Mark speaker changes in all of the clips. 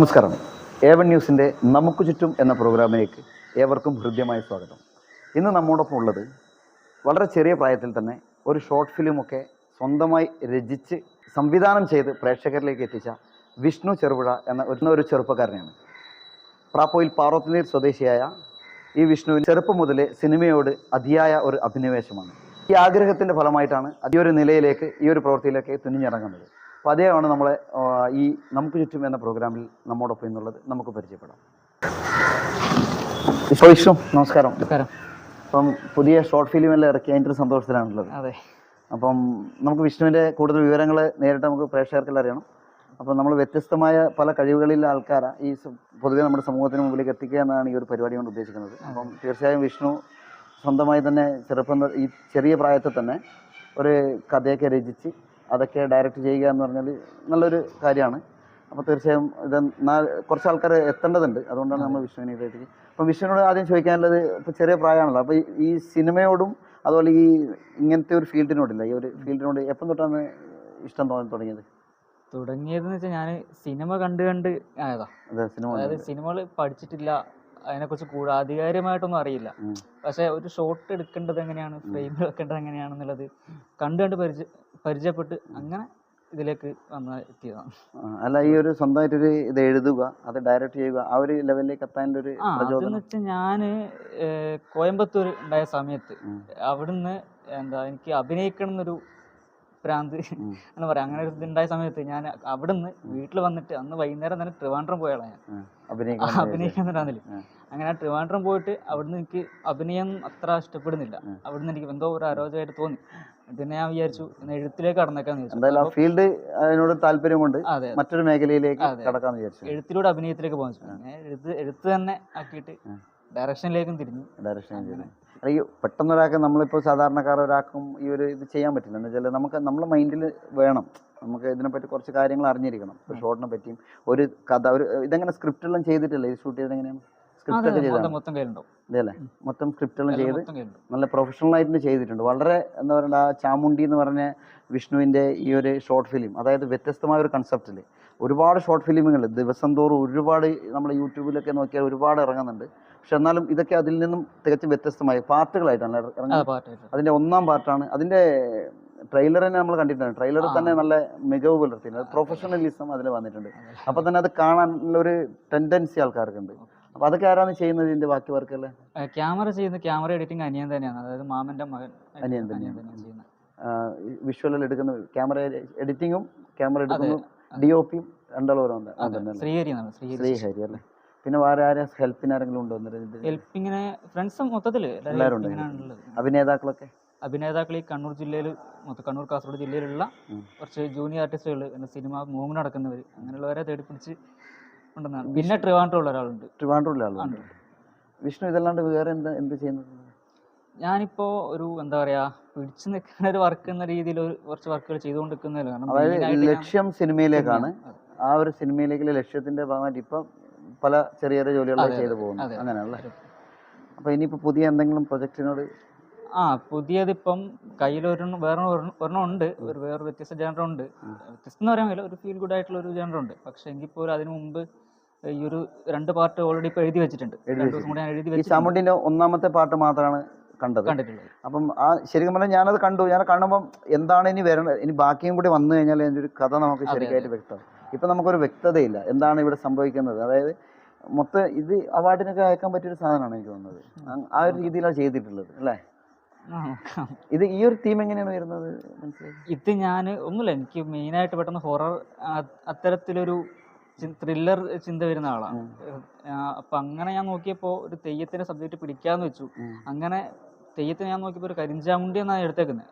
Speaker 1: നമസ്കാരം. ഏവൻ ന്യൂസിന്റെ നമുക്ക് ചുറ്റും എന്ന പ്രോഗ്രാമിലേക്ക് ഏവർക്കും ഹൃദ്യമായ സ്വാഗതം. ഇന്ന് നമ്മോടൊപ്പം ഉള്ളത് വളരെ ചെറിയ പ്രായത്തിൽ തന്നെ ഒരു ഷോർട്ട് ഫിലിമൊക്കെ സ്വന്തമായി രചിച്ച് സംവിധാനം ചെയ്ത് പ്രേക്ഷകരിലേക്ക് എത്തിച്ച വിഷ്ണു ചെറുപുഴ എന്ന ഒരു ചെറുപ്പക്കാരനെയാണ്. പ്രാപ്പോയിൽ പാറോത്തിനീർ സ്വദേശിയായ ഈ വിഷ്ണുവിന് ചെറുപ്പം മുതലേ സിനിമയോട് അതിയായ ഒരു അഭിനിവേശമാണ്. ഈ ആഗ്രഹത്തിന്റെ ഫലമായിട്ടാണ് ഈ ഒരു നിലയിലേക്ക് ഈ ഒരു പ്രവൃത്തിയിലേക്ക് തുനിഞ്ഞിറങ്ങുന്നത്. അപ്പോൾ അദ്ദേഹമാണ് നമ്മളെ ഈ നമുക്ക് ചുറ്റും എന്ന പ്രോഗ്രാമിൽ നമ്മോടൊപ്പം എന്നുള്ളത് നമുക്ക് പരിചയപ്പെടാം. വിഷ്ണു നമസ്കാരം.
Speaker 2: നമസ്കാരം.
Speaker 1: അപ്പം പുതിയ ഷോർട്ട് ഫിലിമെല്ലാം ഇറക്കി അതിന്റെ ഒരു സന്തോഷത്തിലാണുള്ളത്.
Speaker 2: അതെ.
Speaker 1: അപ്പം നമുക്ക് വിഷ്ണുവിന്റെ കൂടുതൽ വിവരങ്ങൾ നേരിട്ട് നമുക്ക് പ്രേക്ഷകർക്കെല്ലാം അറിയണം. അപ്പം നമ്മൾ വ്യത്യസ്തമായ പല കഴിവുകളിലെ ആൾക്കാരാണ് ഈ പൊതുവെ നമ്മുടെ സമൂഹത്തിന് മുമ്പിലേക്ക് എത്തിക്കുക എന്നാണ് ഈ ഒരു പരിപാടി കൊണ്ട് ഉദ്ദേശിക്കുന്നത്. അപ്പം തീർച്ചയായും വിഷ്ണു സ്വന്തമായി തന്നെ ചെറുപ്പം ഈ ചെറിയ പ്രായത്തിൽ തന്നെ ഒരു കഥയൊക്കെ രചിച്ച് അതൊക്കെ ഡയറക്റ്റ് ചെയ്യുക എന്ന് പറഞ്ഞാൽ നല്ലൊരു കാര്യമാണ്. അപ്പോൾ തീർച്ചയായും ഇത് കുറച്ച് ആൾക്കാർ എത്തേണ്ടതുണ്ട്. അതുകൊണ്ടാണ് നമ്മൾ വിഷ്ണുവിനെ ഇതിലേക്ക് അപ്പം വിഷ്ണുവിനോട് ആദ്യം ചോദിക്കാനുള്ളത് ഇപ്പോൾ ചെറിയ പ്രായമാണല്ലോ. അപ്പോൾ ഈ- സിനിമയോടും അതുപോലെ ഈ ഇങ്ങനത്തെ ഒരു ഫീൽഡിനോടില്ല. ഈ ഒരു ഫീൽഡിനോട് എപ്പം തൊട്ടാണ് ഇഷ്ടം തോന്നി തുടങ്ങിയത്?
Speaker 2: തുടങ്ങിയതെന്ന് വെച്ചാൽ ഞാൻ സിനിമ കണ്ട് കണ്ട് ആയതാ.
Speaker 1: സിനിമ
Speaker 2: അതായത് സിനിമകൾ പഠിച്ചിട്ടില്ല. അതിനെക്കുറിച്ച് കൂടുതൽ ആധികാരികമായിട്ടൊന്നും അറിയില്ല പക്ഷെ ഒരു ഷോട്ട് എടുക്കേണ്ടത് എങ്ങനെയാണ്? ഫ്രെയിം വെക്കേണ്ടത് എങ്ങനെയാണെന്നുള്ളത് കണ്ടു കണ്ട് പരിചയ പരിചയപ്പെട്ട് അങ്ങനെ ഇതിലേക്ക് വന്ന എത്തിയതാണ്.
Speaker 1: അല്ല ഈ ഒരു സ്വന്തമായിട്ടൊരു ഇത് എഴുതുക അത് ഡയറക്റ്റ് ചെയ്യുക ആ ഒരു ലെവലിലേക്ക് എത്താനുള്ള ഒരു പ്രചോദനം.
Speaker 2: വെച്ചാൽ ഞാൻ കോയമ്പത്തൂർ ഉണ്ടായ സമയത്ത് അവിടുന്ന് എന്താ എനിക്ക് അഭിനയിക്കണം എന്നൊരു ഭ്രാന്ത് എന്ന് പറയാം. അങ്ങനെ ഒരു ഇതുണ്ടായ സമയത്ത് ഞാൻ അവിടുന്ന് വീട്ടിൽ വന്നിട്ട് അന്ന് വൈകുന്നേരം തന്നെ ട്രിവാൻഡ്രം പോയാളാ ഞാൻ. അഭിനയിക്കാൻ
Speaker 1: ഉം.
Speaker 2: അങ്ങനെ ട്രിവാൻഡ്രം പോയിട്ട് അവിടുന്ന് എനിക്ക് അഭിനയം അത്ര ഇഷ്ടപ്പെടുന്നില്ല. അവിടുന്ന് എനിക്ക് എന്തോ ഒരു അരോചകമായിട്ട് തോന്നി. പിന്നെ ഞാൻ വിചാരിച്ചു എഴുത്തിലേക്ക് കടന്നേക്കാന്ന് വിചാരിച്ചു.
Speaker 1: ഫീൽഡ് അതിനോട് താല്പര്യം കൊണ്ട് മറ്റൊരു മേഖലയിലേക്ക്. കടക്കാന്ന് വിചാരിച്ചു.
Speaker 2: എഴുത്തിലൂടെ അഭിനയത്തിലേക്ക് പോകാൻ വെച്ചു എഴുത്ത് എഴുത്ത് തന്നെ ആക്കിയിട്ട്. ഡയറക്ഷനിലേക്കും തിരിഞ്ഞു.
Speaker 1: ഡയറക്ഷൻ ചെയ്ത് ഈ പെട്ടെന്ന് ഒരാൾക്ക് നമ്മളിപ്പോൾ സാധാരണക്കാർ ഒരാൾക്കും ഈ ഒരു ഇത് ചെയ്യാൻ പറ്റില്ല. എന്ന് വെച്ചാൽ നമുക്ക് നമ്മളെ മൈൻഡിൽ വേണം. നമുക്ക് ഇതിനെപ്പറ്റി കുറച്ച് കാര്യങ്ങൾ അറിഞ്ഞിരിക്കണം. ഒരു ഷോട്ടിനെ പറ്റിയും ഒരു കഥ ഒരു ഇതെങ്ങനെ സ്ക്രിപ്റ്റെല്ലാം ചെയ്തിട്ടില്ല? ഇത് ഷൂട്ട് ചെയ്ത് എങ്ങനെയാണ്? സ്ക്രിപ്റ്റ്
Speaker 2: അതെ
Speaker 1: ഒക്കെ
Speaker 2: അതെ,
Speaker 1: ചെയ്താണ്
Speaker 2: മൊത്തം
Speaker 1: സ്ക്രിപ്റ്റെല്ലാം ചെയ്ത് നല്ല പ്രൊഫഷണൽ ആയിട്ട് ചെയ്തിട്ടുണ്ട്. വളരെ എന്താ പറയുക ആ ചാമുണ്ടി എന്ന് പറഞ്ഞ വിഷ്ണുവിന്റെ ഈ ഒരു ഷോർട്ട് ഫിലിം അതായത് വ്യത്യസ്തമായ ഒരു കൺസെപ്റ്റിൽ ഒരുപാട് ഷോർട്ട് ഫിലിമുകൾ ദിവസം തോറും ഒരുപാട് നമ്മൾ യൂട്യൂബിലൊക്കെ നോക്കിയാൽ ഒരുപാട് ഇറങ്ങുന്നുണ്ട്. പക്ഷെ എന്നാലും ഇതൊക്കെ അതിൽ നിന്നും തികച്ചും വ്യത്യസ്തമായ പാർട്ടുകളായിട്ടാണ് അതിന്റെ ഒന്നാം പാർട്ടാണ് അതിന്റെ ട്രെയിലർ തന്നെ നമ്മൾ കണ്ടിട്ടുണ്ട് ട്രെയിലർ തന്നെ നല്ല മികവ് പുലർത്തിയിട്ടുണ്ട്. പ്രൊഫഷണലിസം അതിൽ വന്നിട്ടുണ്ട്. അപ്പൊ തന്നെ അത് കാണാനുള്ള ഒരു ടെൻഡൻസി ആൾക്കാർക്കുണ്ട് അപ്പൊ അതൊക്കെ ആരാണ് ചെയ്യുന്നത് ഇതിന്റെ ബാക്കി വർക്കല്ലേ
Speaker 2: ക്യാമറ ചെയ്യുന്ന ക്യാമറ എഡിറ്റിംഗ് അനിയൻ തന്നെയാണ്. അതായത് മാമന്റെ മകൻ
Speaker 1: അനിയൻ തന്നെയാണ്. വിഷ്വലിൽ എടുക്കുന്ന ക്യാമറ എഡിറ്റിംഗും ക്യാമറ എടുക്കുന്നു. ഡി ഒ പിയും
Speaker 2: ശ്രീഹരി. ശ്രീഹരി
Speaker 1: അല്ലേ? പിന്നെ വേറെ ആരെ ഹെൽപ്പിന് ആരെങ്കിലും ഉണ്ടോ
Speaker 2: ഹെൽപ്പിങ്ങനെ ഫ്രണ്ട്സ് മൊത്തത്തിൽ
Speaker 1: എല്ലാവരും ഉണ്ട് അഭിനേതാക്കളൊക്കെ?
Speaker 2: അഭിനേതാക്കൾ ഈ കണ്ണൂർ ജില്ലയിൽ മൊത്തം കണ്ണൂർ കാസർഗോഡ് ജില്ലയിലുള്ള കുറച്ച് ജൂനിയർ ആർട്ടിസ്റ്റുകൾ സിനിമ മൂവ് നടക്കുന്നവർ അങ്ങനെയുള്ളവരെ തേടി പിടിച്ച് കൊണ്ടുവന്നാണ് പിന്നെ ട്രിവാൻഡ്രം ഉള്ള ഒരാളുണ്ട്.
Speaker 1: ട്രിവാൻഡ്രൂരിലെ ആളുണ്ട്. വിഷ്ണു ഇതല്ലാണ്ട് വേറെ എന്താ എന്ത് ചെയ്യുന്നത്
Speaker 2: ഞാനിപ്പോ ഒരു എന്താ പറയാ പിടിച്ചു നിൽക്കുന്ന ഒരു വർക്ക് എന്ന രീതിയിൽ കുറച്ച് വർക്കുകൾ ചെയ്തുകൊണ്ടിരിക്കുന്നതിൽ കാരണം
Speaker 1: ലക്ഷ്യം സിനിമയിലേക്കാണ്. ആ ഒരു സിനിമയിലേക്കുള്ള ലക്ഷ്യത്തിന്റെ ഭാഗമായിട്ട് ഇപ്പം പല ചെറിയ ചെറിയ ജോലികളൊക്കെ ചെയ്തു പോകുന്നു. അങ്ങനെയാണല്ലേ? അപ്പൊ ഇനിയിപ്പോ പുതിയ എന്തെങ്കിലും പ്രൊജക്ടിനോട്
Speaker 2: ആ പുതിയതിപ്പം കയ്യിൽ ഒരെണ്ണം വേറെ ഒരെണ്ണം ഉണ്ട്. ഒരു വേറെ വ്യത്യസ്ത ജനറ ഉണ്ട്. വ്യത്യസ്തം എന്ന് പറയാൻ കഴിയില്ല ഒരു ഫീൽ ഗുഡ് ആയിട്ടുള്ള ഒരു ജനറ ഉണ്ട്. പക്ഷെ എങ്കിൽ പോലും അതിന് മുമ്പ് ഈ ഒരു രണ്ട് പാർട്ട് ഓൾറെഡി ഇപ്പൊ എഴുതി വെച്ചിട്ടുണ്ട്. രണ്ട് ദിവസം കൂടി ഞാൻ എഴുതി
Speaker 1: ഈ
Speaker 2: വെച്ചിട്ടുണ്ട്.
Speaker 1: ചാമുണ്ടിന്റെ ഒന്നാമത്തെ പാട്ട് മാത്രമാണ് കണ്ടത്.
Speaker 2: കണ്ടിട്ടുള്ളത്.
Speaker 1: അപ്പം ആ ശരിക്കും പറഞ്ഞാൽ ഞാനത് കണ്ടു. ഞാൻ കാണുമ്പം എന്താണ് ഇനി വരേണ്ടത്? ഇനി ബാക്കിയും കൂടി വന്നു കഴിഞ്ഞാൽ അതിന്റെ ഒരു കഥ നമുക്ക്
Speaker 2: ശരിയായിട്ട്
Speaker 1: ശരിക്കായിട്ട് വ്യക്തം. ഇപ്പം നമുക്കൊരു വ്യക്തതയില്ല. എന്താണ് ഇവിടെ സംഭവിക്കുന്നത്? അതായത് മൊത്തം ഇത് അവാർഡിനൊക്കെ അയക്കാൻ പറ്റിയ ഒരു സാധനമാണ് എനിക്ക് തോന്നുന്നത്. ആ ഒരു രീതിയിലാണ് ചെയ്തിട്ടുള്ളത് അല്ലേ. ഇത് ഈ ഒരു തീം എങ്ങനെയാണ് വരുന്നത്?
Speaker 2: ഇത് ഞാൻ ഒന്നുമില്ല എനിക്ക് മെയിനായിട്ട് പെട്ടെന്ന് ഹൊറർ അത്തരത്തിലൊരു ത്രില്ലർ ചിന്ത വരുന്ന ആളാണ് അപ്പൊ അങ്ങനെ ഞാൻ നോക്കിയപ്പോൾ ഒരു തെയ്യത്തിന്റെ സബ്ജക്ട് പിടിക്കാന്ന് വെച്ചു. അങ്ങനെ തെയ്യത്തിന് ഞാൻ നോക്കിയപ്പോൾ ഒരു കരിഞ്ചാമുണ്ടി എന്നാണ് എടുത്തേക്കുന്നത്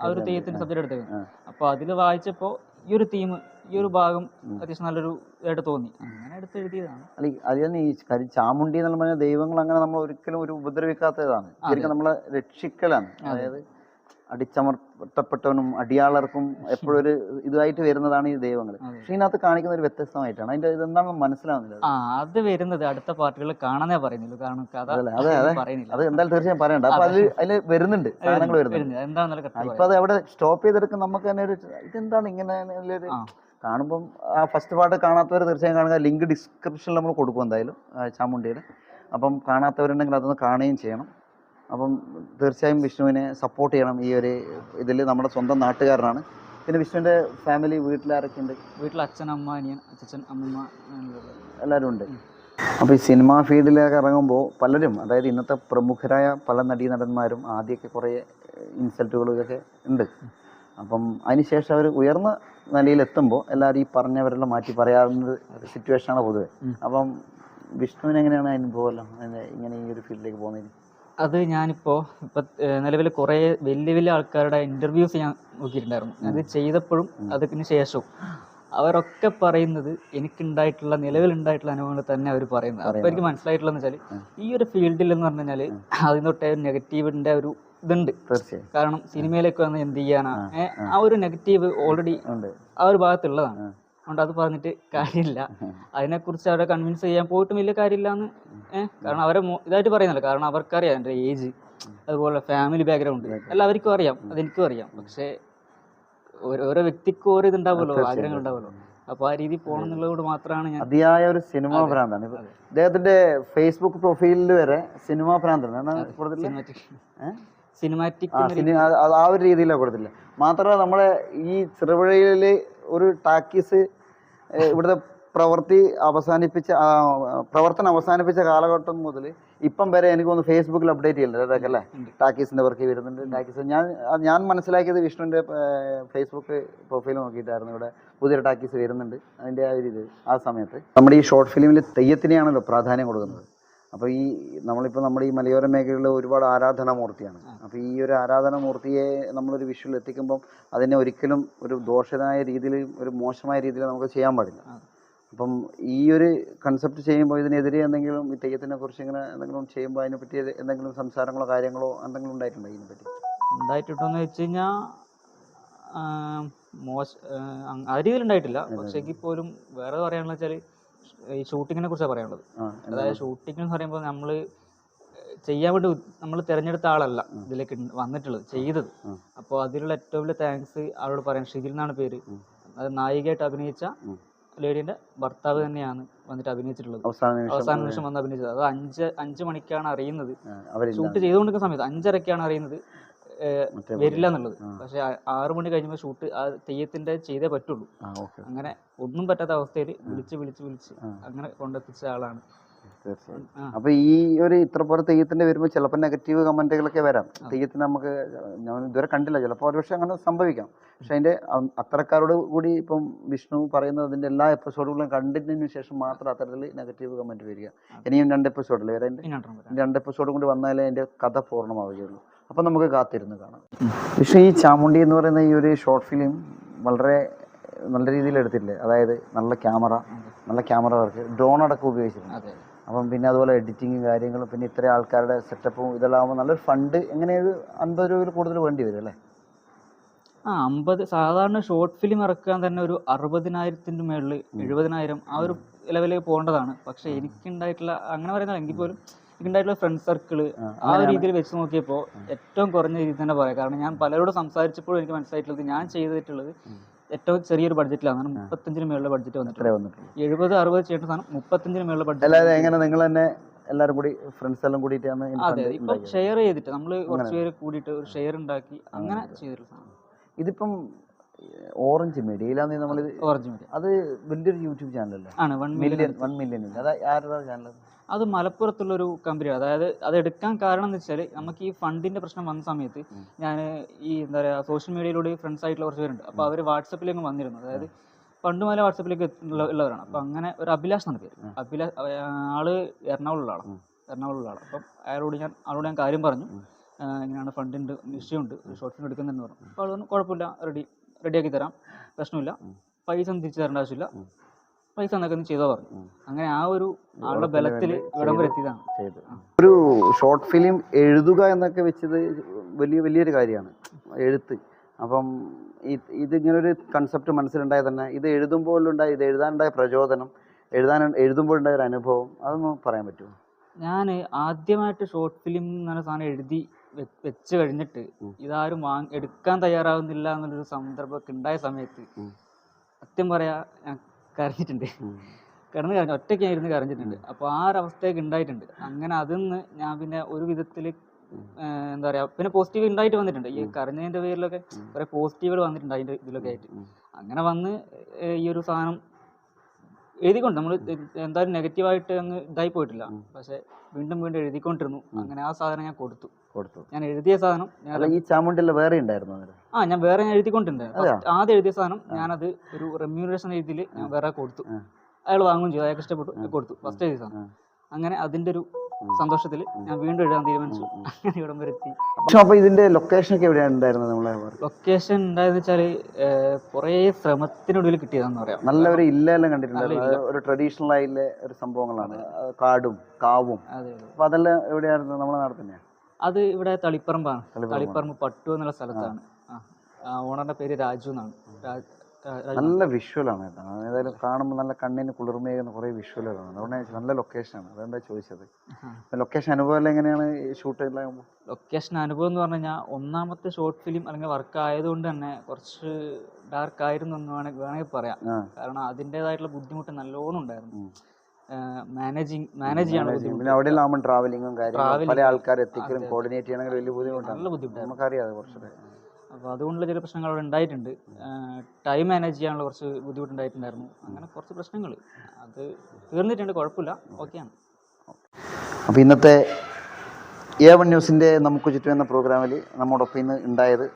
Speaker 2: ആ ഒരു തെയ്യത്തിന്റെ സബ്ജക്ട് എടുത്തേക്കുന്നത് അപ്പൊ അതിൽ വായിച്ചപ്പോൾ ഈ ഒരു തീം ഈ ഒരു ഭാഗം. അത്യാവശ്യം നല്ലൊരു ഇതായിട്ട് തോന്നി. അങ്ങനെ എടുത്ത് എഴുതിയതാണ്.
Speaker 1: അല്ല അതിൽ അത് തന്നെ ഈ ചാമുണ്ടി എന്നുള്ള പറഞ്ഞാൽ ദൈവങ്ങൾ അങ്ങനെ നമ്മൾ ഒരിക്കലും ഒരു ഉപദ്രവിക്കാത്തതാണ്. ശരിക്കും നമ്മളെ രക്ഷിക്കലാണ്. അതായത് അടിച്ചമർത്തപ്പെട്ടവനും അടിയാളർക്കും എപ്പോഴും ഒരു ഇതായിട്ട് വരുന്നതാണ് ഈ ദൈവങ്ങൾ.
Speaker 2: അതെ.
Speaker 1: പക്ഷെ ഇതിനകത്ത് കാണിക്കുന്ന ഒരു വ്യത്യസ്തമായിട്ടാണ്. അതിന്റെ ഇതെന്താണെന്ന് മനസ്സിലാവുന്നില്ല
Speaker 2: ആ അത് വരുന്നത് അടുത്ത പാർട്ടികൾ കാണാനേ പറയുന്നില്ല. കാരണം കഥ?
Speaker 1: അതെ, അതെ. അത് എന്തായാലും തീർച്ചയായും പറയണ്ട. അപ്പൊ അതിൽ അതിൽ വരുന്നുണ്ട് സാധനങ്ങൾ വരുന്നുണ്ട്.
Speaker 2: എന്താണെന്നല്ല
Speaker 1: ഇപ്പൊ അത് അവിടെ സ്റ്റോപ്പ് ചെയ്തെടുക്കും നമുക്ക് തന്നെ ഒരു ഇതെന്താണ് ഇങ്ങനെ. കാണുമ്പം ആ ഫസ്റ്റ് പാർട്ട് കാണാത്തവർ തീർച്ചയായും കാണുക. ലിങ്ക് ഡിസ്ക്രിപ്ഷനിൽ നമ്മൾ കൊടുക്കും എന്തായാലും ചാമുണ്ടിയുടെ. അപ്പം കാണാത്തവരുണ്ടെങ്കിൽ അതൊന്ന് കാണുകയും ചെയ്യണം. അപ്പം തീർച്ചയായും വിഷ്ണുവിനെ സപ്പോർട്ട് ചെയ്യണം ഈ ഒരു ഇതിൽ നമ്മുടെ സ്വന്തം നാട്ടുകാരനാണ്. പിന്നെ വിഷ്ണുവിന്റെ ഫാമിലി വീട്ടിലാരൊക്കെ ഉണ്ട്
Speaker 2: വീട്ടിൽ അച്ഛൻ അമ്മ അനിയൻ അച്ഛൻ അമ്മമ്മ
Speaker 1: എല്ലാവരും ഉണ്ട്. അപ്പോൾ ഈ സിനിമാ ഫീൽഡിലേക്ക് ഇറങ്ങുമ്പോൾ പലരും അതായത് ഇന്നത്തെ പ്രമുഖരായ പല നടീനടന്മാരും ആദ്യമൊക്കെ കുറേ ഇൻസൾട്ടുകളും ഇതൊക്കെ ഉണ്ട്. അപ്പം അതിനുശേഷം അവർ ഉയർന്ന നിലയിലെത്തുമ്പോൾ എല്ലാവരും ഈ പറഞ്ഞവരെല്ലാം മാറ്റി പറയാവുന്ന സിറ്റുവേഷനാണ് പൊതുവെ. അപ്പം വിഷ്ണുവിന് എങ്ങനെയാണ് അനുഭവമല്ലോ ഇങ്ങനെ ഈ ഒരു ഫീൽഡിലേക്ക് പോകുന്നതിന്?
Speaker 2: അത് ഞാനിപ്പോൾ ഇപ്പം നിലവിൽ കുറേ വലിയ വലിയ ആൾക്കാരുടെ ഇന്റർവ്യൂസ് ഞാൻ നോക്കിയിട്ടുണ്ടായിരുന്നു. അത് ചെയ്തപ്പോഴും അതിന് ശേഷവും അവരൊക്കെ പറയുന്നത് എനിക്കുണ്ടായിട്ടുള്ള നിലവിലുണ്ടായിട്ടുള്ള അനുഭവങ്ങൾ തന്നെ അവർ പറയുന്നത് അപ്പോൾ എനിക്ക് മനസ്സിലായിട്ടുള്ളതെന്ന് വെച്ചാൽ ഈ ഒരു ഫീൽഡിൽ എന്ന് പറഞ്ഞു കഴിഞ്ഞാൽ അതിന് തൊട്ടേ നെഗറ്റീവിന്റെ ഒരു ഇതുണ്ട്.
Speaker 1: തീർച്ചയായും.
Speaker 2: കാരണം സിനിമയിലേക്ക് വന്ന് എന്ത് ചെയ്യാനാ ആ. ഒരു നെഗറ്റീവ് ഓൾറെഡി
Speaker 1: ഉണ്ട്
Speaker 2: ആ ഒരു ഭാഗത്തുള്ളതാണ്. അതുകൊണ്ട് അത് പറഞ്ഞിട്ട് കാര്യമില്ല. അതിനെക്കുറിച്ച് അവരെ കൺവിൻസ് ചെയ്യാൻ പോയിട്ടും വലിയ കാര്യമില്ല എന്ന് ഏഹ്? കാരണം അവരെ ഇതായിട്ട് പറയുന്നില്ല കാരണം അവർക്കറിയാം എന്റെ ഏജ് അതുപോലെ ഫാമിലി ബാക്ക്ഗ്രൗണ്ട് എല്ലാവർക്കും അറിയാം അതെനിക്കും അറിയാം. പക്ഷേ ഓരോ വ്യക്തിക്കും ഓരോ ഇതുണ്ടാവുമല്ലോ ആഗ്രഹങ്ങൾ ഉണ്ടാവുമല്ലോ. അപ്പോൾ ആ രീതി പോകണം എന്നുള്ളത് മാത്രമാണ് ഞാൻ
Speaker 1: അതിയായ ഒരു സിനിമാ ഭ്രാന്താണ്. അദ്ദേഹത്തിന്റെ ഫേസ്ബുക്ക് പ്രൊഫൈലിൽ വരെ സിനിമാ ഭ്രാന്താണ്.
Speaker 2: സിനിമാറ്റിക്
Speaker 1: ആ ഒരു രീതിയിലാണ് കൊടുത്തില്ല? മാത്രമല്ല നമ്മളെ ഈ ചെറുപുഴയിൽ ഒരു ടാക്കീസ് ഇവിടുത്തെ പ്രവൃത്തി അവസാനിപ്പിച്ച പ്രവർത്തനം അവസാനിപ്പിച്ച കാലഘട്ടം മുതൽ ഇപ്പം വരെ എനിക്ക് തോന്നുന്നു ഫേസ്ബുക്കിൽ അപ്ഡേറ്റ് ചെയ്യുന്നുണ്ട് അതൊക്കെ അല്ലേ?
Speaker 2: ടാക്കീസിന്റെ
Speaker 1: ടാക്കീസിന്റെ വർക്ക് വരുന്നുണ്ട്. ടാക്കീസ്. ഞാൻ ഞാൻ മനസ്സിലാക്കിയത് വിഷ്ണുവിന്റെ ഫേസ്ബുക്ക് പ്രൊഫൈൽ നോക്കിയിട്ടായിരുന്നു. ഇവിടെ പുതിയ ടാക്കീസ് വരുന്നുണ്ട്. അതിന്റെ ആ ഒരു ഇത് ആ സമയത്ത്. നമ്മുടെ ഈ ഷോർട്ട് ഫിലിമിൽ തെയ്യത്തിനെയാണല്ലോ പ്രാധാന്യം കൊടുക്കുന്നത്. അപ്പോൾ ഈ നമ്മളിപ്പോൾ നമ്മുടെ ഈ മലയോര മേഖലയിൽ ഒരുപാട് ആരാധനാമൂർത്തിയാണ്. അപ്പോൾ ഈ ഒരു ആരാധനാമൂർത്തിയെ നമ്മളൊരു വിഷ്വൽ എത്തിക്കുമ്പം അതിനെ ഒരിക്കലും ഒരു ദോഷമായ രീതിയിൽ ഒരു മോശമായ രീതിയിൽ നമുക്ക് ചെയ്യാൻ പാടില്ല. അപ്പം ഈ ഒരു കൺസെപ്റ്റ് ചെയ്യുമ്പോൾ ഇതിനെതിരെ എന്തെങ്കിലും ഈ തെയ്യത്തിനെ കുറിച്ച് ഇങ്ങനെ എന്തെങ്കിലും ചെയ്യുമ്പോൾ അതിനെ പറ്റി എന്തെങ്കിലും സംസാരങ്ങളോ കാര്യങ്ങളോ എന്തെങ്കിലും ഉണ്ടായിട്ടുണ്ടോ ഇതിനെപ്പറ്റി
Speaker 2: ഉണ്ടായിട്ടുണ്ടോയെന്ന് വെച്ച് കഴിഞ്ഞാൽ മോശ ആ, രീതിയിൽ ഉണ്ടായിട്ടില്ല പക്ഷേ എങ്കിൽ പോലും വേറെ പറയാനുള്ളത് വെച്ചാൽ ഈ ഷൂട്ടിങ്ങിനെ കുറിച്ചാണ് പറയാനുള്ളത് അതായത് ഷൂട്ടിംഗ് എന്ന് പറയുമ്പോൾ നമ്മൾ ചെയ്യാൻ വേണ്ടി നമ്മൾ തിരഞ്ഞെടുത്ത ആളല്ല ഇതിലേക്ക് വന്നിട്ടുള്ളത് ചെയ്തത്. അപ്പോൾ അതിലുള്ള ഏറ്റവും വലിയ താങ്ക്സ് ആളോട് പറയാൻ ഷിജിൽ എന്നാണ് പേര്. അത് നായികയായിട്ട് അഭിനയിച്ച. ലേഡീന്റെ ഭർത്താവ് തന്നെയാണ് വന്നിട്ട് അഭിനയിച്ചിട്ടുള്ളത്.
Speaker 1: അവസാന നിമിഷം
Speaker 2: വന്ന് അഭിനയിച്ചത്. അത് അഞ്ച് അഞ്ച് മണിക്കാണ് അറിയുന്നത്. ഷൂട്ട് ചെയ്തുകൊണ്ടിരിക്കുന്ന സമയത്ത് അഞ്ചരക്കാണ് അറിയുന്നത്. വരില്ല എന്നുള്ളത്. പക്ഷെ ആറു മണി കഴിഞ്ഞപ്പോൾ ഷൂട്ട് ആ തെയ്യത്തിന്റെ ചെയ്തേ പറ്റുള്ളൂ. അങ്ങനെ ഒന്നും പറ്റാത്ത അവസ്ഥയിൽ വിളിച്ച് വിളിച്ച് വിളിച്ച് അങ്ങനെ കൊണ്ടെത്തിച്ച ആളാണ്.
Speaker 1: അപ്പൊ ഈ ഒരു ഇത്ര പോലെ തെയ്യത്തിന്റെ വരുമ്പോൾ ചിലപ്പോൾ നെഗറ്റീവ് കമന്റുകളൊക്കെ വരാം. തെയ്യത്തിന് നമുക്ക് ഞാൻ ഇതുവരെ കണ്ടില്ല. ചിലപ്പോൾ ഒരുപക്ഷെ അങ്ങനെ സംഭവിക്കാം. പക്ഷെ അതിന്റെ അത്തരക്കാരോട് കൂടി ഇപ്പം വിഷ്ണു പറയുന്നത് അതിന്റെ എല്ലാ എപ്പിസോഡുകളും കണ്ടതിനു ശേഷം മാത്രം അത്തരത്തിൽ നെഗറ്റീവ് കമന്റ് വരിക. ഇനിയും രണ്ട് എപ്പിസോഡിൽ
Speaker 2: രണ്ടെണ്ണം വരാം.
Speaker 1: രണ്ട് എപ്പിസോഡും കൂടി വന്നാലേ അതിന്റെ കഥ പൂർണമാവുകയുള്ളൂ. അപ്പം നമുക്ക് കാത്തിരുന്ന് കാണാം. പക്ഷേ ഈ ചാമുണ്ടി എന്ന് പറയുന്ന ഈ ഒരു ഷോർട്ട് ഫിലിം വളരെ നല്ല രീതിയിൽ എടുത്തില്ലേ അതായത് നല്ല ക്യാമറ നല്ല ക്യാമറ വർക്ക് ഡ്രോൺ അടക്കം ഉപയോഗിച്ചിരുന്നു.
Speaker 2: അതെ.
Speaker 1: അപ്പം പിന്നെ അതുപോലെ എഡിറ്റിങ്ങും കാര്യങ്ങളും പിന്നെ ഇത്രയും ആൾക്കാരുടെ സെറ്റപ്പും ഇതെല്ലാം ആകുമ്പോൾ നല്ലൊരു ഫണ്ട് എങ്ങനെ ഒരു അൻപത് രൂപയിൽ കൂടുതൽ വേണ്ടി വരും അല്ലേ?
Speaker 2: ആ അമ്പത് സാധാരണ ഷോർട്ട് ഫിലിം ഇറക്കാൻ തന്നെ ഒരു അറുപതിനായിരത്തിന്റെ മുകളിൽ എഴുപതിനായിരം ആ ഒരു ലെവലിൽ പോകേണ്ടതാണ്. പക്ഷേ എനിക്കുണ്ടായിട്ടുള്ള അങ്ങനെ പറയുന്നില്ല എങ്കിൽ പോലും എനിക്കുണ്ടായിട്ടുള്ള ഫ്രണ്ട് സർക്കിൾ ആ ഒരു രീതിയിൽ വെച്ച് നോക്കിയപ്പോൾ ഏറ്റവും കുറഞ്ഞ രീതിയിൽ തന്നെ പറയാം. കാരണം ഞാൻ പലരോട് സംസാരിച്ചപ്പോഴും എനിക്ക് മനസ്സിലായിട്ടുള്ളത് ഞാൻ ചെയ്തിട്ടുള്ളത് ഏറ്റവും ചെറിയൊരു ബഡ്ജറ്റിലാണ് മുപ്പത്തഞ്ചിന് മേളിലെ ബഡ്ജറ്റ് വന്നിട്ടുണ്ട്. എഴുപത് അറുപത് ചെയ്യേണ്ട സാധനം മുപ്പത്തഞ്ചിന് മേളിലെ ബഡ്ജറ്റ്
Speaker 1: എങ്ങനെ നിങ്ങൾ തന്നെ എല്ലാവരും കൂടി ഫ്രണ്ട്സ് എല്ലാം കൂടിയിട്ടാണ്
Speaker 2: അതെ ഇപ്പൊ ഷെയർ ചെയ്തിട്ട് നമ്മൾ കുറച്ച് പേര് കൂടിയിട്ട് ഒരു ഷെയർ ഉണ്ടാക്കി അങ്ങനെ ചെയ്തിട്ടുള്ള സാധനം.
Speaker 1: ഇതിപ്പം ഓറഞ്ച് മീഡിയയിലാന്ന് നമ്മളിത്
Speaker 2: ഓറഞ്ച് മീഡിയ
Speaker 1: അത് വലിയൊരു യൂട്യൂബ് ചാനലല്ലേ
Speaker 2: ആണ് one million
Speaker 1: million one million അതാ ആരുടെ ചാനൽ
Speaker 2: അത് മലപ്പുറത്തുള്ളൊരു കമ്പനിയാണ് അതായത് അത് എടുക്കാൻ കാരണം എന്ന് വെച്ചാൽ നമുക്ക് ഈ ഫണ്ടിന്റെ പ്രശ്നം വന്ന സമയത്ത് ഞാൻ ഈ എന്താ പറയുക സോഷ്യൽ മീഡിയയിലൂടെ ഫ്രണ്ട്സ് ആയിട്ടുള്ള കുറച്ച് പേരുണ്ട്. അപ്പോൾ അവർ വാട്സപ്പിലേക്ക് വന്നിരുന്നു. അതായത് പണ്ട് മുതലേ വാട്സപ്പിലേക്ക് ഉള്ള ഉള്ളവരാണ്. അപ്പോൾ അങ്ങനെ ഒരു അഭിലാഷ് എന്നാണ് പേര്. അഭിലാഷ് ആൾ എറണാകുളമുള്ള ആളാണ്. എറണാകുളമുള്ള ആളാണ്. അപ്പം അയാളോട് ഞാൻ ആളോട് ഞാൻ കാര്യം പറഞ്ഞു. ഇങ്ങനെയാണ് ഫണ്ടിന്റെ വിഷയമുണ്ട് ഷോർട്ട് ഫിലിം എടുക്കുന്നുണ്ടെന്ന് പറഞ്ഞു. അപ്പോൾ ആൾ പറഞ്ഞു കുഴപ്പമില്ല റെഡി റെഡിയാക്കി തരാം. പ്രശ്നമില്ല. പൈസ ഒന്നും തിരിച്ചു തരേണ്ട ആവശ്യമില്ല. പൈസ എന്നൊക്കെ ചെയ്തോ പറഞ്ഞു. അങ്ങനെ ആ ഒരു ആളുടെ ബലത്തിൽ ഇവിടം വരെ എത്തിയതാണ്.
Speaker 1: ഒരു ഷോർട്ട് ഫിലിം എഴുതുക എന്നൊക്കെ വെച്ചത് വലിയ വലിയൊരു കാര്യമാണ്. എഴുത്ത്. അപ്പം ഇതിങ്ങനൊരു കൺസെപ്റ്റ് മനസ്സിലുണ്ടായ തന്നെ ഇത് എഴുതുമ്പോഴുണ്ടായ ഇത് എഴുതാനുണ്ടായ പ്രചോദനം എഴുതാൻ എഴുതുമ്പോഴുണ്ടായ ഒരു അനുഭവം അതൊന്ന് പറയാൻ പറ്റുമോ?
Speaker 2: ഞാൻ ആദ്യമായിട്ട് ഷോർട്ട് ഫിലിം എന്ന് പറഞ്ഞ സാധനം എഴുതി വെച്ച് കഴിഞ്ഞിട്ട് ഇതാരും വാങ്ങി എടുക്കാൻ തയ്യാറാവുന്നില്ല എന്നുള്ളൊരു സന്ദർഭമൊക്കെ ഉണ്ടായ സമയത്ത്. സത്യം പറയാ കരഞ്ഞിട്ടുണ്ട്. കിടന്ന് കരഞ്ഞു. ഒറ്റയ്ക്ക് ഞാൻ ഇരുന്ന് കരഞ്ഞിട്ടുണ്ട്. അപ്പോൾ ആ ഒരു അവസ്ഥയൊക്കെ ഉണ്ടായിട്ടുണ്ട്. അങ്ങനെ അതിൽ നിന്ന് ഞാൻ പിന്നെ ഒരു വിധത്തിൽ എന്താ പറയാ പിന്നെ പോസിറ്റീവ് ഉണ്ടായിട്ട് വന്നിട്ടുണ്ട്. ഈ കരഞ്ഞതിന്റെ പേരിലൊക്കെ കുറെ പോസിറ്റീവുകൾ വന്നിട്ടുണ്ട് അതിന്റെ ഇതിലൊക്കെ ആയിട്ട്. അങ്ങനെ വന്ന് ഈ ഒരു സാധനം എഴുതിക്കൊണ്ട് നമ്മൾ എന്തായാലും നെഗറ്റീവായിട്ട് അങ്ങ് ഇതായി പോയിട്ടില്ല. പക്ഷെ വീണ്ടും വീണ്ടും എഴുതിക്കൊണ്ടിരുന്നു. അങ്ങനെ ആ സാധനം ഞാൻ കൊടുത്തു.
Speaker 1: കൊടുത്തു.
Speaker 2: ഞാൻ എഴുതിയ സാധനം ഞാൻ
Speaker 1: ഈ ചാമുണ്ടിൽ വേറെ ഉണ്ടായിരുന്നു
Speaker 2: ആ ഞാൻ വേറെ ഞാൻ എഴുതിക്കൊണ്ടിരുന്നത്. ആദ്യം എഴുതിയ സാധനം ഞാനത് ഒരു റെമ്യൂണറേഷൻ രീതിയിൽ ഞാൻ വേറെ കൊടുത്തു. അയാൾ വാങ്ങുകയും ചെയ്തു. അയാൾക്ക് ഇഷ്ടപ്പെട്ടു. കൊടുത്തു. ഫസ്റ്റ് എഴുതിയ സാധനം. അങ്ങനെ അതിന്റെ ഒരു സന്തോഷത്തിൽ ഞാൻ വീണ്ടും എഴുതാൻ തീരുമാനിച്ചു. അങ്ങനെ ഇവിടം വരെ എത്തി
Speaker 1: അപ്പൊ ഇതിന്റെ ലൊക്കേഷൻ ഒക്കെ എവിടെയാണ് ഉണ്ടായിരുന്നത് നമ്മളെ
Speaker 2: ലൊക്കേഷൻ ഉണ്ടായെന്ന് വെച്ചാൽ കുറേ ശ്രമത്തിനൊടുവിൽ കിട്ടിയതാന്ന് പറയാം.
Speaker 1: നല്ല ഒരു ഇല്ലെല്ലാം കണ്ടിട്ടുണ്ട്. ഒരു ട്രഡീഷണൽ ആയിട്ടുള്ള ഒരു സംഭവങ്ങളാണ്. കാടും കാവും. അപ്പൊ അതെല്ലാം എവിടെയായിരുന്നു? നമ്മളെ നാട് തന്നെയാണ്
Speaker 2: അത് ഇവിടെ തളിപ്പറമ്പാണ്. തളിപ്പറമ്പ്. പട്ടു എന്നുള്ള സ്ഥലത്താണ്. ഓണറുടെ ഓണറിന്റെ പേര് രാജു എന്നാണ്.
Speaker 1: നല്ല വിഷ്വലാണ് കേട്ടോ ഏതായാലും കാണുമ്പോൾ നല്ല കണ്ണിന് കുളിർമയേകുന്ന കുറേ വിഷ്വലുകളാണ് അതുകൊണ്ട് നല്ല ലൊക്കേഷനാണ് അതുകൊണ്ടാ ചോദിച്ചത്. ലൊക്കേഷൻ അനുഭവം എങ്ങനെയാണ് ഷൂട്ട് എല്ലാം
Speaker 2: ലൊക്കേഷൻ അനുഭവം എന്ന് പറഞ്ഞു കഴിഞ്ഞാൽ ഒന്നാമത്തെ ഷോർട്ട് ഫിലിം അല്ലെങ്കിൽ വർക്ക് ആയതുകൊണ്ട് തന്നെ കുറച്ച് ഡാർക്ക് ആയിരുന്നു എന്ന് വേണമെങ്കിൽ വേണമെങ്കിൽ പറയാം. കാരണം അതിന്റെതായിട്ടുള്ള ബുദ്ധിമുട്ട് നല്ലോണം ഉണ്ടായിരുന്നു. മാനേജിങ് മാനേജ് ചെയ്യാനുള്ള
Speaker 1: പിന്നെ അവിടെ ആകുമ്പോൾ ട്രാവലിങ്ങും കാര്യങ്ങളും. പല ആൾക്കാരെ എത്തിക്കലും. കോർഡിനേറ്റ് ചെയ്യണമെങ്കിൽ വലിയ ബുദ്ധിമുട്ടാണ്.
Speaker 2: നല്ല ബുദ്ധിമുട്ടായിരുന്നു.
Speaker 1: നമുക്കറിയാം അത് കുറച്ചുകൂടെ
Speaker 2: അപ്പോൾ അതുകൊണ്ടുള്ള ചില പ്രശ്നങ്ങൾ അവിടെ ഉണ്ടായിട്ടുണ്ട്. ടൈം മാനേജ് ചെയ്യാനുള്ള കുറച്ച് ബുദ്ധിമുട്ടുണ്ടായിട്ടുണ്ടായിരുന്നു. അങ്ങനെ കുറച്ച് പ്രശ്നങ്ങൾ അത് തീർന്നിട്ടുണ്ട് കുഴപ്പമില്ല. ഓക്കെയാണ്
Speaker 1: അപ്പോൾ ഇന്നത്തെ എ വൺ ന്യൂസിന്റെ നമുക്ക് ചുറ്റും എന്ന പ്രോഗ്രാമിൽ നമ്മോടൊപ്പം ഇന്ന് ഉണ്ടായത്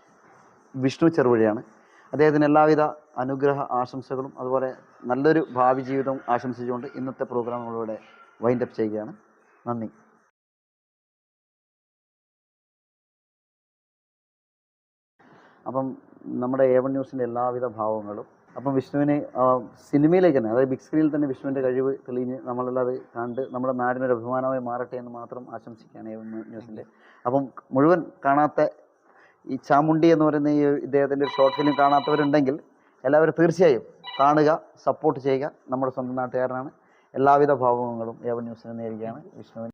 Speaker 1: വിഷ്ണു ചെറുവഴിയാണ് അദ്ദേഹത്തിന് എല്ലാവിധ അനുഗ്രഹ ആശംസകളും അതുപോലെ നല്ലൊരു ഭാവി ജീവിതം ആശംസിച്ചുകൊണ്ട് ഇന്നത്തെ പ്രോഗ്രാം നമ്മളിവിടെ വൈൻഡപ്പ് ചെയ്യുകയാണ്. നന്ദി. അപ്പം നമ്മുടെ എ വൺ ന്യൂസിന്റെ എല്ലാവിധ ഭാവങ്ങളും. അപ്പം വിഷ്ണുവിനെ സിനിമയിലേക്ക് തന്നെ അതായത് ബിഗ് സ്ക്രീനിൽ തന്നെ വിഷ്ണുവിന്റെ കഴിവ് തെളിഞ്ഞ് നമ്മളെല്ലാം കണ്ട് നമ്മുടെ നാടിനൊരു അഭിമാനമായി മാറട്ടെ എന്ന് മാത്രം ആശംസിക്കുകയാണ് എ വൺ ന്യൂസിന്റെ അപ്പം മുഴുവൻ കാണാത്ത ഈ ചാമുണ്ടി എന്ന് പറയുന്ന ഈ ഇദ്ദേഹത്തിന്റെ ഒരു ഷോർട്ട് ഫിലിം കാണാത്തവരുണ്ടെങ്കിൽ എല്ലാവരും തീർച്ചയായും കാണുക സപ്പോർട്ട് ചെയ്യുക. നമ്മുടെ സ്വന്തം നാട്ടുകാരനാണ്. എല്ലാവിധ ഭാവങ്ങളും എ ന്യൂസിനെ നേരിടുകയാണ് വിഷ്ണുവിന്.